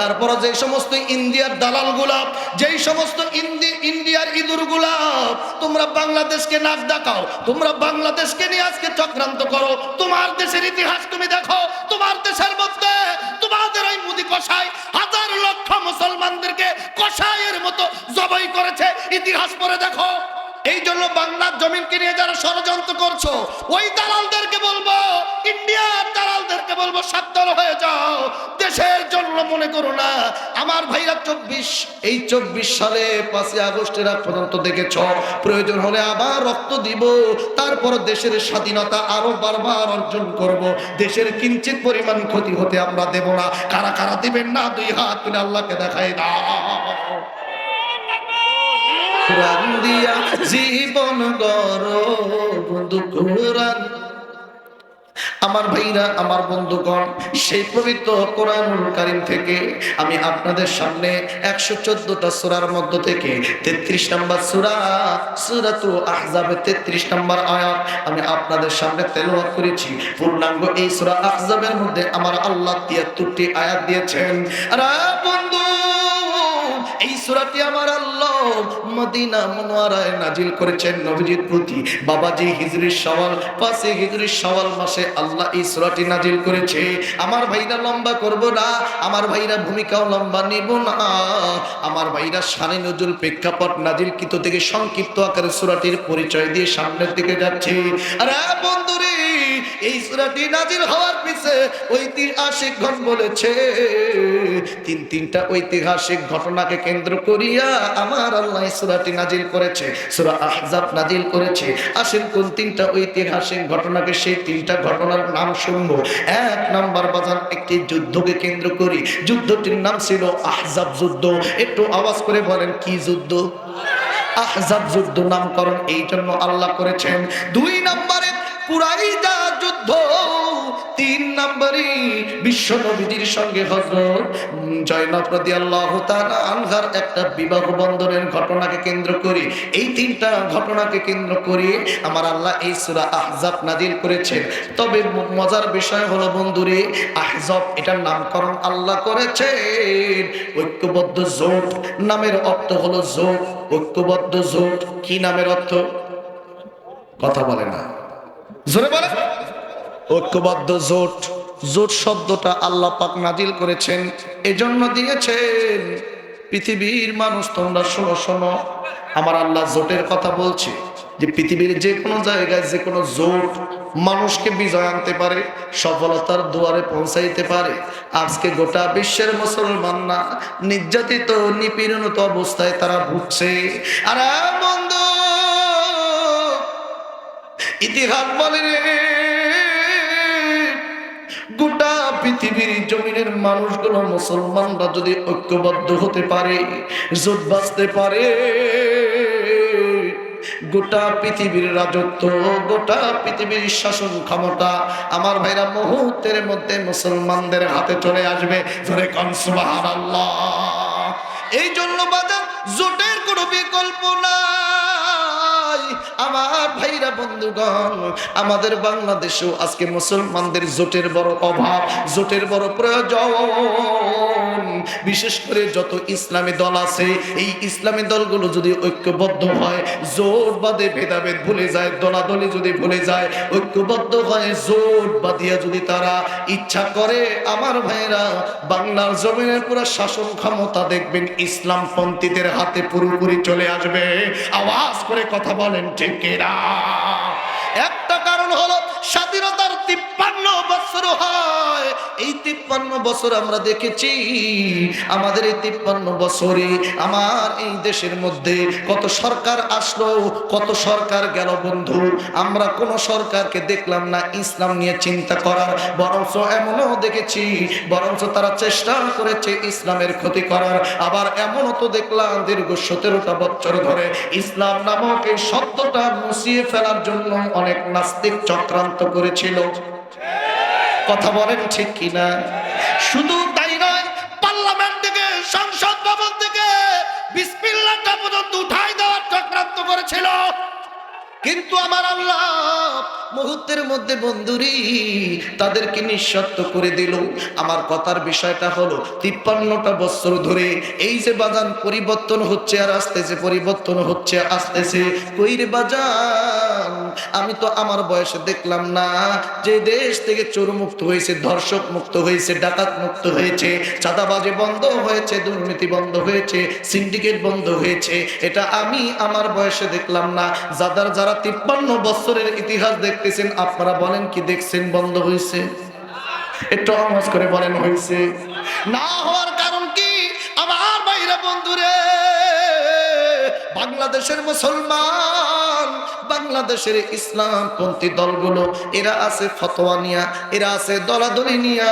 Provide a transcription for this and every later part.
তারপর যে সমস্ত ইন্ডিয়ার দালালগুলা, যেই সমস্ত ইন্ডিয়ার ইঁদুরগুলা, তোমরা বাংলাদেশকে নাক দেখাও তোমরা বাংলাদেশকে নিয়ে আজকে চক্রান্ত করো, তোমার দেশের ইতিহাস তুমি দেখো, তোমার দেশের মধ্যে তোমাদের ওই মুদি কষাই হাজার লক্ষ মুসলমানদেরকে কষাইয়ের মতো জবাই করেছে, ইতিহাস পরে দেখো। এই জন্য বাংলার জমিনকে নিয়ে যারা ষড়যন্ত্র করছ, ওই দালালদেরকে বলব, ইন্ডিয়ার দালালদেরকে বলব, সাবধান হয়ে যাও। মনে করো না, আমার ভাইরা চব্বিশ, এই চব্বিশ সালে পাঁচই আগস্টের আগ পর্যন্ত দেখেছ, প্রয়োজন হলে আবার রক্ত দিব, তারপর দেশের স্বাধীনতা আরও বারবার অর্জন করব, দেশের কিঞ্চিত পরিমাণ ক্ষতি হতে আমরা দেব না, কারা কারা দিবেন না, দুই হাত তুলে আল্লাহকে দেখাই না জীবন গরো বন্ধু কোরআন। আমার ভাইরা, আমার বন্ধুগণ, সেই পবিত্র কোরআনুল কারিম থেকে আমি আপনাদের সামনে একশো চোদ্দটা সুরার মধ্য থেকে তেত্রিশ নম্বর সুরা সুরাতু আহজাবে তেত্রিশ নম্বর আয়াত আমি আপনাদের সামনে তেলাওয়াত করেছি। পূর্ণাঙ্গ এই সুরা আহজাবের মধ্যে আমার আল্লাহ তিয়াত্তরটি আয়াত দিয়েছেন। আর বন্ধু এই সুরাটি আমার আল্লাহ মদিনা মনোয়ারায় নাজিল করেছেন নবীজির প্রতি। বাবাজি হিজরির সওয়াল পাশে হিজরির সওয়াল মাসে আল্লাহ এই সুরাটি নাজিল করেছে। আমার ভাইরা লম্বা করব না, আমার ভাইরা ভূমিকাও লম্বা নেব না। আমার ভাইরা সানে নজরুল প্রেক্ষাপট নাজিল কিত থেকে সংক্ষিপ্ত আকারে সুরাটির পরিচয় দিয়ে সামনের দিকে যাচ্ছে। আরে বন্ধুরে, এই সুরাটি নাজিল হওয়ার পিছে ঐতিহাসিক ঘন বলেছে। তিন তিনটা ঐতিহাসিক ঘটনাকে কেন্দ্র করিয়া আমার আল্লাহ সুরাটি নাজিল করেছে। সুরা আহজাব নাজিল করেছে। আসেন, কোন তিনটা ঐতিহাসিক ঘটনাকে সেই তিনটা ঘটনার নাম শুনব। এক নাম্বার বাজার, একটি যুদ্ধকে কেন্দ্র করি। যুদ্ধটির নাম ছিল আহজাব যুদ্ধ। একটু আওয়াজ করে বলেন, কি যুদ্ধ? আহজাব যুদ্ধ নামকরণ এই জন্য আল্লাহ করেছেন। দুই নম্বরে কুরাইদা যুদ্ধ। তিন নম্বরে বিশ্ব নবীজির সঙ্গে হজরত জয়নব রাদিয়াল্লাহু তাআলা আনহার একটা বিবাহ বন্ধনের ঘটনাকে কেন্দ্র করে। এই তিনটা ঘটনাকে কেন্দ্র করে আমার আল্লাহ এই সূরা আহজাব নাজিল করেছেন। তবে মজার বিষয় হলো বন্ধুরে, আহজাব এটার নামকরণ আল্লাহ করেছেন। ঐক্যবদ্ধ জোট নামের অর্থ হলো জোট, ঐক্যবদ্ধ জোট। কি নামের অর্থ? কথা বলে না। জোরে বলে। ঐক্যবদ্ধ জোট। জোট শব্দটা আল্লাহ পাক নাজিল করেছেন, এজন্য দিয়েছেন, পৃথিবীর মানুষ তোমরা শোনো শোনো। আমার আল্লাহ জোটের কথা বলছে যে, পৃথিবীর যে কোনো জায়গায় যে কোনো জোট মানুষকে বিজয় আনতে পারে, সফলতার দুয়ারে পৌঁছাইতে পারে। আজকে গোটা বিশ্বের মুসলমান না নির্যাতিত নিপীড়নত অবস্থায় তারা ভুগছে। আর বন্ধু, ইতিহাস বলে রে পৃথিবীর জমিনের মানুষগুলো মুসলমানরা যদি ঐক্যবদ্ধ হতে পারে, জোট বাঁচতে পারে, গোটা পৃথিবীর রাজত্ব, গোটা পৃথিবীর শাসন ক্ষমতা আমার ভাইরা মুহূর্তের মধ্যে মুসলমানদের হাতে চলে আসবে। ধরে কনসুবাহ এই জন্য বাজার জোটের কোনো বিকল্প নাই। আমার ভাইরা বন্ধুগণ আমাদের বাংলাদেশেও আজকে মুসলমানদের জোটের বড় অভাব জোটের বড় প্রয়োজন। বিশেষ করে যত ইসলামী দল আছে, এই ইসলামী দলগুলো যদি ঐক্যবদ্ধ হয়, জোট বাদে ভেদাভেদ ভুলে যায়, দলাদলি যদি ভুলে যায়, ঐক্যবদ্ধ হয়, জোট বাদিয়া যদি তারা ইচ্ছা করে, আমার ভাইরা বাংলার জমিনের পুরো শাসন ক্ষমতা দেখবেন ইসলাম পন্থীদের হাতে পুরোপুরি চলে আসবে। আওয়াজ করে কথা বলেন, ঠিক একটা কারণ হলো স্বাধীনতার তিপ্পান্ন বছর হয়। এই তিপ্পান্ন বছর আমরা দেখেছি, আমাদের এই তিপ্পান্ন বছরে আমার এই দেশের মধ্যে কত সরকার আসলো, কত সরকার গেল বন্ধু। আমরা কোন সরকারকে দেখলাম না, ইসলাম নিয়ে চিন্তা করার। বরঞ্চ এমনও দেখেছি, বরঞ্চ তারা চেষ্টা করেছে ইসলামের ক্ষতি করার। আবার এমনও তো দেখলাম, দীর্ঘ সতেরোটা বছর ধরে ইসলাম নামক এই শব্দটা মুছিয়ে ফেলার জন্য অনেক নাস্তিক চক্রান্ত করেছিল। কথা বলেন ঠিক কিনা? শুধু তাই নয়, পার্লামেন্ট থেকে, সংসদ ভবন থেকে বিসমিল্লাহটা পর্যন্ত উঠাই দেওয়ার চক্রান্ত করেছিল। কিন্তু আমার আল্লাহ মুহূর্তের মধ্যে বন্ধুরি তাদেরকে নিঃস্বার্থ করে দিল। আমার কথার বিষয়টা হলো, তিপ্পান্নটা বছর ধরে এই যে বাজান পরিবর্তন হচ্ছে আর আসতেছে পরিবর্তন হচ্ছে আসতেছে কইরে বাজান, আমি তো আমার বয়সে দেখলাম না, যে দেশ থেকে চোর মুক্ত হয়েছে, ধর্ষক মুক্ত হয়েছে, ডাকাত মুক্ত হয়েছে, চাঁদাবাজি বন্ধ হয়েছে, দুর্নীতি বন্ধ হয়েছে, সিন্ডিকেট বন্ধ হয়েছে, এটা আমি আমার বয়সে দেখলাম না, যাদের যারা তিপ্পান্ন বছরের ইতিহাস দেখতেছেন, আপনারা বলেন কি দেখছেন, বন্ধ হয়েছে একটু আওয়াজ করে বলেন হয়েছে না হওয়ার কারণ কি? আমার বাইরা বন্ধুরে, বাংলাদেশের মুসলমান। বাংলাদেশের ইসলামপন্থী দলগুলো, এরা আছে ফতোয়া নিয়া, এরা আছে দলাদলি নিয়া,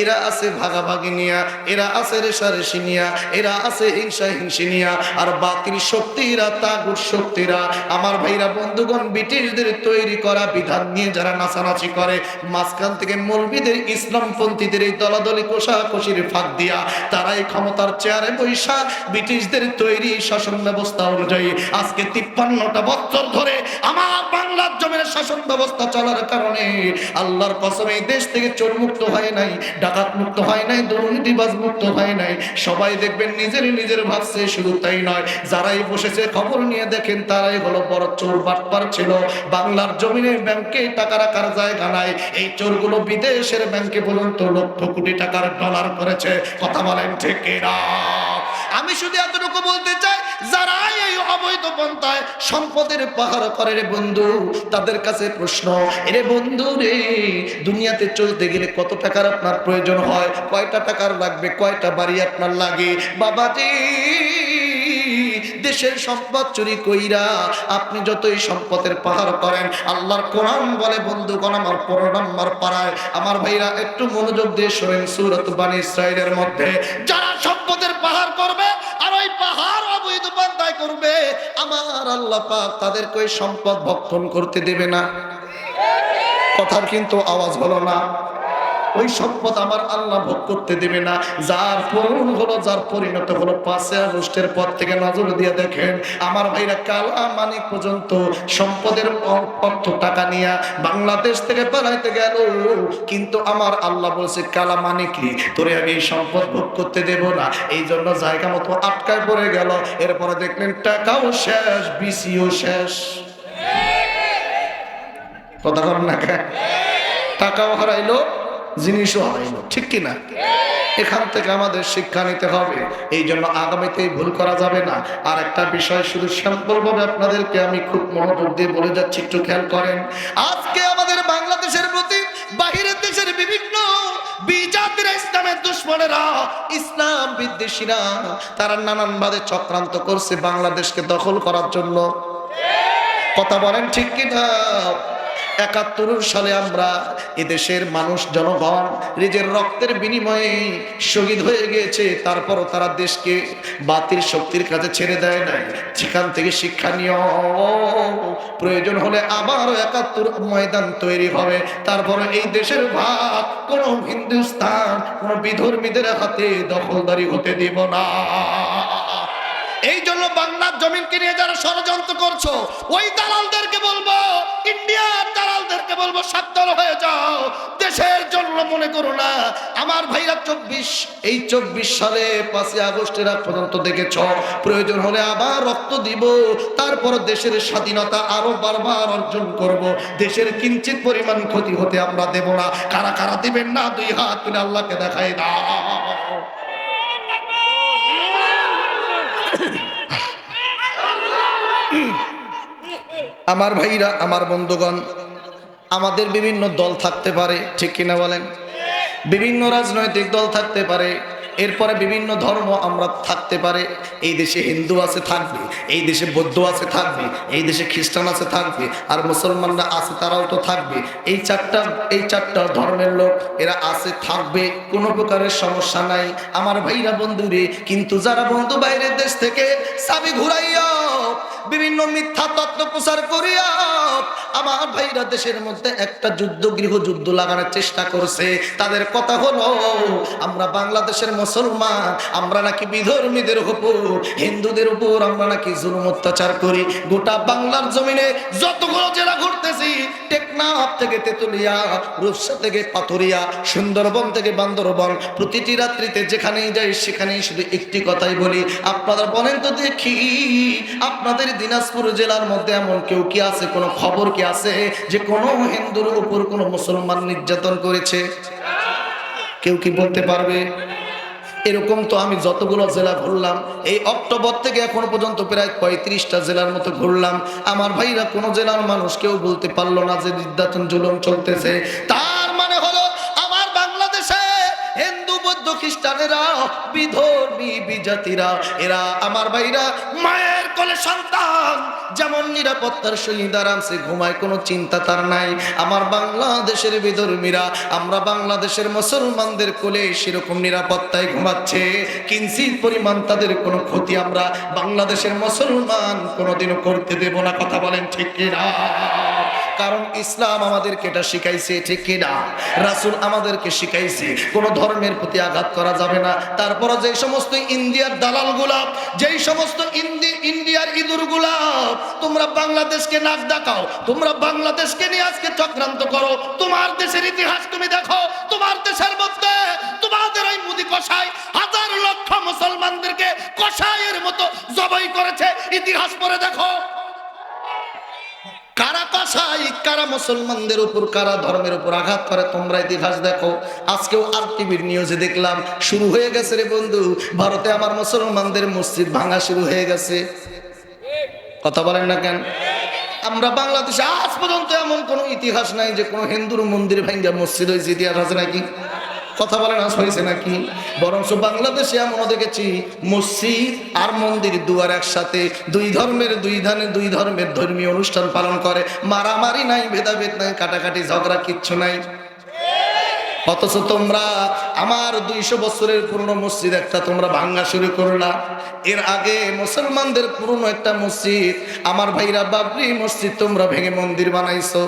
এরা আছে ভাগাভাগি নিয়া, এরা আছে রেশারেশি নিয়া, এরা আছে হিংসা হিংসি নিয়া, আর বাতিল শক্তিরা, তাগুর শক্তিরা, আমার ভাইরা বন্ধুগণ, ব্রিটিশদের তৈরি করা বিধান নিয়ে যারা নাচানাচি করে, মাঝখান থেকে মৌলবিদের ইসলামপন্থীদের এই দলাদলি কোষাকষির ফাঁক দিয়া, তারা এই ক্ষমতার চেয়ারে বৈশা ব্রিটিশদের তৈরি শাসন ব্যবস্থা অনুযায়ী আজকে তিপ্পান্নটা বছর ধরে আমার বাংলার জমির শাসন ব্যবস্থা চলার কারণে আল্লাহর কসম, এই দেশ থেকে চোর মুক্ত হয় নাই, ডাকাত মুক্ত হয় নাই, দুর্নীতিবাজ মুক্ত হয় নাই। সবাই দেখবেন নিজের নিজের ভাবছে, শুধু তাই নয়, যারাই বসেছে খবর নিয়ে দেখেন, তারাই হলো বড় চোর বাটপার ছিল। বাংলার জমিনে ব্যাংকে টাকা রাখার জায়গা নাই। এই চোরগুলো বিদেশের ব্যাংকে পর্যন্ত লক্ষ কোটি টাকার ডলার করেছে। কথা বলেন ঠিক আমি শুধু এতটুকু বলতে চাই যারা এই অবৈধ পন্থায় সম্পদের পাহাড় করে রে বন্ধু, তাদের কাছে প্রশ্ন, এরে বন্ধু রে, দুনিয়াতে চলতে গেলে কত টাকার আপনার প্রয়োজন হয়? কয়টা টাকার লাগবে? কয়টা বাড়ি আপনার লাগে? দেশের সম্পদ চুরি কইরা আপনি যতই সম্পদের পাহাড় করেন, আল্লাহর কোরআন বলে, বন্ধুগণ, আমার পনেরো নম্বর পাড়ায়, আমার ভাইরা, একটু মনোযোগ দিয়ে শোনেন সুরত বানী ইসরায়েলের মধ্যে, যারা সম্পদের করবে, আমার আল্লাহ পাক তাদেরকে ওই সম্পদ ভক্ষণ করতে দেবে না। কথার কিন্তু আওয়াজ হলো না। ওই সম্পদ আমার আল্লাহ ভোগ করতে দেবে না। যার পূরণ হলো, যার পরিণত হলো পাঁচে আগস্টের পর থেকে নজর দিয়ে দেখেন, আমার ভাইরা কালা মানিক পর্যন্ত সম্পদের অর্থ টাকা নিয়ে বাংলাদেশ থেকে পালাইতে গেল। কিন্তু আমার আল্লাহ বলছে, কালা মানিকি তোরে আমি এই সম্পদ ভোগ করতে দেব না। এই জন্য জায়গা মতো আটকায় পড়ে গেল। এরপরে দেখলেন, টাকাও শেষ, বিসিও শেষ। কথা করেন না? টাকাও হারাইলো। জিনিসও হারাইলো ঠিক কিনা? এখান থেকে আমাদের শিক্ষা নিতে হবে। এই জন্য আগামীতে ভুল করা যাবে না। আর একটা বিষয় শুধু স্যাম্পল ভাবে আপনাদেরকে আমি খুব মনোযোগ দিয়ে বলে যাচ্ছি, একটু খেয়াল করেন। আজকে আমাদের বাংলাদেশের প্রতি বাহিরের দেশের বিভিন্ন বিজাতিরা ইসলামের দুশ্মনেরা ইসলাম বিদ্বেষীরা তারা নানান ভাবে চক্রান্ত করছে বাংলাদেশকে দখল করার জন্য। কথা বলেন ঠিক কিনা? একাত্তর সালে আমরা এদেশের মানুষ, জনগণ নিজের রক্তের বিনিময়ে শহীদ হয়ে গিয়েছে। তারপরও তারা দেশকে বাতিল শক্তির কাছে ছেড়ে দেয় নাই। সেখান থেকে শিক্ষা নিয়ে প্রয়োজন হলে আবারও একাত্তর ময়দান তৈরি হবে। তারপরে এই দেশের ভাগ কোন হিন্দুস্তান কোন বিধর্মীদের হাতে দখলদারি হতে দিব না। এই জন্য বাংলার জমিনকে নিয়ে যারা ষড়যন্ত্র করছ, ওই দালালদেরকে বলব, ইন্ডিয়ার দালালদেরকে বলব, সাবধান হয়ে যাও। দেশের জন্য মনে করো না, আমার ভাইরা চব্বিশ, এই চব্বিশ সালে পাঁচই আগস্টের আগ পর্যন্ত দেখেছ, প্রয়োজন হলে আবার রক্ত দিব, তারপর দেশের স্বাধীনতা আরও বারবার অর্জন করব। দেশের কিঞ্চিত পরিমাণ ক্ষতি হতে আমরা দেব না। কারা কারা দিবেন না, দুই হাত তুলে আল্লাহকে দেখাই দাও। আমার ভাইরা, আমার বন্ধুগণ, আমাদের বিভিন্ন দল থাকতে পারে, ঠিক কিনা বলেন? বিভিন্ন রাজনৈতিক দল থাকতে পারে এরপরে বিভিন্ন ধর্ম আমরা থাকতে পারে। এই দেশে হিন্দু আছে, থাকবে। এই দেশে বৌদ্ধ আছে, থাকবে। এই দেশে খ্রিস্টান আছে, থাকবে। আর মুসলমানরা আছে, তারাও তো থাকবে। এই চারটা এই চারটা ধর্মের লোক, এরা আছে, থাকবে। কোনো প্রকারের সমস্যা নাই। আমার ভাইরা বন্ধুরে, কিন্তু যারা বন্ধু বাইরের দেশ থেকে সাবি ঘুরাইয়া বিভিন্ন মিথ্যা তত্ত্ব প্রচার করিয়া আমার ভাইরা দেশের মধ্যে একটা যুদ্ধ গৃহ যুদ্ধ লাগানোর চেষ্টা করছে। তাদের কথা হলো, আমরা বাংলাদেশের মুসলমান, আমরা নাকি বিধর্মীদের উপর, হিন্দুদের উপর আমরা নাকি জুলুম অত্যাচার করি। গোটা বাংলার জমিনে যতগুলো জেলা ঘুরতেছি, টেকনাফ থেকে তেতুলিয়া, রূপসা থেকে পাথরিয়া, সুন্দরবন থেকে বান্দরবন, প্রতিটি রাত্রিতে যেখানেই যাই সেখানেই শুধু একটি কথাই বলি। আপনারা বলেন তো দেখি, আপনাদের দিনাজপুর জেলার মধ্যে এমন কেউ কি আছে? কোনো খবর কি আছে যে কোনো হিন্দুর উপর কোনো মুসলমান নির্যাতন করেছে? কেউ কি বলতে পারবে? এরকম তো আমি যতগুলো জেলা ঘুরলাম, এই অক্টোবর থেকে এখনও পর্যন্ত প্রায় পঁয়ত্রিশটা জেলার মতো ঘুরলাম। আমার ভাইরা কোনো জেলার মানুষ কেউ বলতে পারল না যে নির্যাতন জুলুম চলতেছে। তার মানে হলো, আমার বাংলাদেশে হিন্দু, বৌদ্ধ, খ্রিস্টানেরা, বিধর্মী, বিজাতিরা, এরা আমার ভাইরা মায়ের কোলে সন্তান। যেমন নিরাপত্তার সহিত আরামসে ঘুমায়, কোনো চিন্তা তার নাই। আমার বাংলাদেশের বিধর্মীরা, আমরা বাংলাদেশের মুসলমানদের কোলে সেরকম নিরাপত্তায় ঘুমাচ্ছে। কিঞ্চিত পরিমাণ তাদের কোনো ক্ষতি আমরা বাংলাদেশের মুসলমান কোনোদিনও করতে দেব না, কথা বলেন ঠিক কিনা? কারণ ইসলাম আমাদেরকে এটা শিখাইছে, ঠিক কিনা? রাসুল আমাদেরকে শিখাইছে, কোন ধর্মের প্রতি আঘাত করা যাবে না। তারপরে যে সমস্ত ইন্ডিয়ার দালাল গুলাব যেই সমস্ত ইন্ডিয়ার ইঁদুর গুলাব তোমরা বাংলাদেশকে নাক দেখাও তোমরা বাংলাদেশকে নিয়ে আজকে চক্রান্ত করো। তোমার দেশের ইতিহাস তুমি দেখো, তোমার দেশের মধ্যে তোমাদের ওই মুদি কষাই হাজার লক্ষ মুসলমানদেরকে কষাইয়ের মতো জবাই করেছে। ইতিহাস পরে দেখো। কষাই কারা মুসলমানদের উপর, কারা ধর্মের উপর আঘাত করে, তোমরা ইতিহাস দেখো। আজকেও আর টিভির নিউজে দেখলাম, শুরু হয়ে গেছে রে বন্ধু। ভারতে আমার মুসলমানদের মসজিদ ভাঙা শুরু হয়ে গেছে। কথা বলেন না কেন? আমরা বাংলাদেশে আজ পর্যন্ত এমন কোনো ইতিহাস নাই যে কোনো হিন্দুর মন্দির ভাঙ্গা মসজিদ হয়েছে, ইতিহাস আছে নাকি? কথা বলেন আজ হয়েছে নাকি? বরঞ্চ বাংলাদেশে এমনও দেখেছি, মসজিদ আর মন্দির দুয়ার একসাথে দুই ধর্মের দুই ধানে দুই ধর্মের ধর্মীয় অনুষ্ঠান পালন করে। মারামারি নাই, ভেদাভেদ নাই, কাটাকাটি, ঝগড়া, কিচ্ছু নাই। অথচ তোমরা আমার দুইশো বছরের পুরনো মসজিদ একটা তোমরা ভাঙ্গা শুরু করলা। এর আগে মুসলমানদের পুরনো একটা মসজিদ, আমার ভাইরা বাবরি মসজিদ তোমরা ভেঙে মন্দির বানাইছো।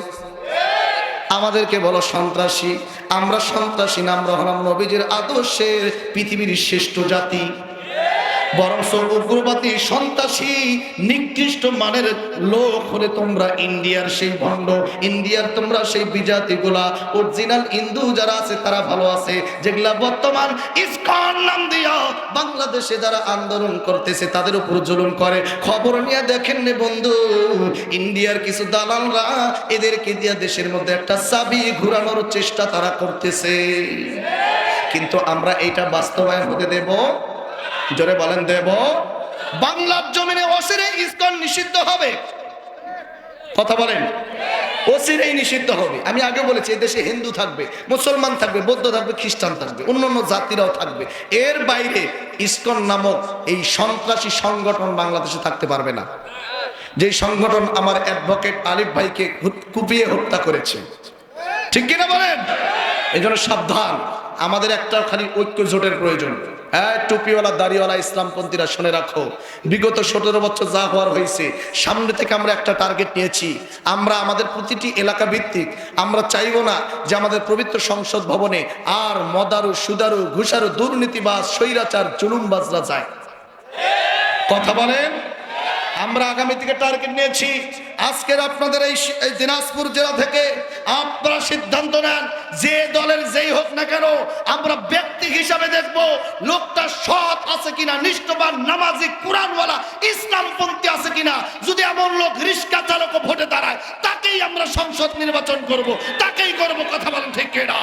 আমাদেরকে বলো সন্ত্রাসী। আমরা সন্ত্রাসী না আমরা হলাম নবীজির আদর্শের পৃথিবীর শ্রেষ্ঠ জাতি। বরং উগ্রবাদী সন্ত্রাসী নিকৃষ্ট মানের লোক হলে তোমরা ইন্ডিয়ার সেই ভণ্ড, ইন্ডিয়ার তোমরা সেই বিজাতি গুলা অরিজিনাল হিন্দু যারা আছে, তারা ভালো আছে। যেগুলা বর্তমান ইসকন নাম দিয়া বাংলাদেশে যারা আন্দোলন করতেছে, তাদের উপর জুলুম করে। খবর নিয়ে দেখেন নে বন্ধু, ইন্ডিয়ার কিছু দালালরা এদেরকে দিয়া দেশের মধ্যে একটা চাবি ঘুরানোর চেষ্টা তারা করতেছে। কিন্তু আমরা এটা বাস্তবায়ন হতে দেব জোরে বলেন দেব। বাংলার জমিনে অসিরে ইসকন নিষিদ্ধ হবে। কথা বলেন। অসিরেই নিষিদ্ধ হবে। আমি আগে বলেছি দেশে হিন্দু থাকবে, মুসলমান থাকবে, বৌদ্ধ থাকবে, খ্রিস্টান থাকবে, অন্যান্য জাতিরাও থাকবে। এর বাইরে ইসকন নামক এই সন্ত্রাসী সংগঠন বাংলাদেশে থাকতে পারবে না। যে সংগঠন আমার অ্যাডভোকেট আলিফ ভাইকে কুপিয়ে হত্যা করেছে। ঠিক কিনা বলেন? এই জন্য সাবধান। আমাদের একটা খালি ঐক্য জোটের প্রয়োজন। টুপিওয়ালা দাড়িওয়ালা ইসলামপন্থীরা শুনে রাখো, বিগত সতেরো বছর যা হওয়ার হয়েছে, সামনে থেকে আমরা একটা টার্গেট নিয়েছি। আমরা আমাদের প্রতিটি এলাকা ভিত্তিক, আমরা চাইব না যে আমাদের পবিত্র সংসদ ভবনে আর মদারু, সুদারু, ঘুষারু, দুর্নীতিবাজ, স্বৈরাচার, জুলুমবাজরা যায়। কথা বলেন? আমরা আগামী থেকে টার্গেট নিয়েছি। আজকের আপনাদের এই দিনাজপুর জেলা থেকে আপনারা সিদ্ধান্ত নেন, যে দলের যেই হোক না কেন, আমরা ব্যক্তি হিসাবে দেখব, লোকটা সৎ আছে কিনা, নিষ্ঠবান, নামাজি, কোরআনওয়ালা, ইসলামপন্থী আছে কিনা, যদি এমন লোক রিস্কা চালক ভোটে দাঁড়ায়, তাকেই আমরা সংসদ নির্বাচন করব, তাকেই করব, কথা বলেন ঠিক কিনা?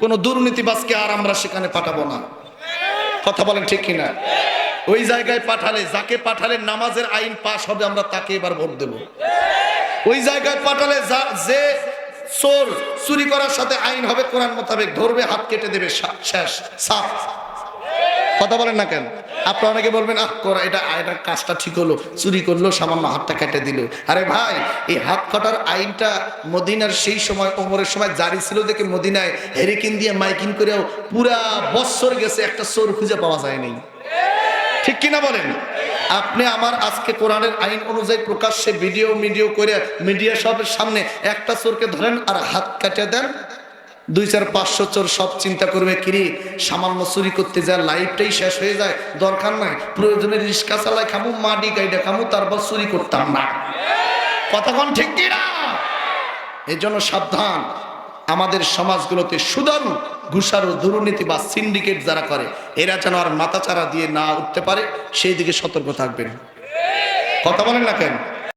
কোন দুর্নীতিবাজকে আর আমরা সেখানে পাঠাবো না। কথা বলেন ঠিক কিনা? ওই জায়গায় পাঠালে, যাকে পাঠালে নামাজের আইন পাশ হবে, আমরা তাকে এবার ভোট দেব। ওই জায়গায় পাঠালে যে চোর চুরি করার সাথে আইন হবে, কোরআন মোতাবেক ধরবে, হাত কেটে দেবে শেষ, সাফ। কথা বলেন না কেন? আপনারা অনেকে বলবেন, আহ করা এটা এটা কাজটা ঠিক হলো, চুরি করল, সামান্য হাতটা কেটে দিল। আরে ভাই, এই হাত কাটার আইনটা মদিনার সেই সময়, ওমরের সময় জারি ছিল দেখে মদিনায় হেরিকিন দিয়ে মাইকিং করেও পুরা বছর গেছে একটা চোর খুঁজে পাওয়া যায়নি ঠিক কিনা বলেন? আপনি আমার আজকে কোরআনের আইন অনুযায়ী প্রকাশ্যে ভিডিও, মিডিও করে মিডিয়া সবের সামনে একটা চোরকে ধরেন আর হাত কাটে দেন, দুই চার পাঁচশো চোর সব চিন্তা করবে, কিরি, সামান্য চুরি করতে যায় লাইফটাই শেষ হয়ে যায়, দরকার নাই, প্রয়োজনে রিক্সা চালায় খামু, মাটি গাইডা খামু, তারপর চুরি করতাম না। কতক্ষণ ঠিক কিনা? এই জন্য সাবধান আমাদের সমাজগুলোতে সুদারু ঘুষারু, দুর্নীতি বা সিন্ডিকেট যারা করে, এরা যেন আর মাথাচাড়া দিয়ে না উঠতে পারে, সেই দিকে সতর্ক থাকবেন। কথা বলেন না কেন?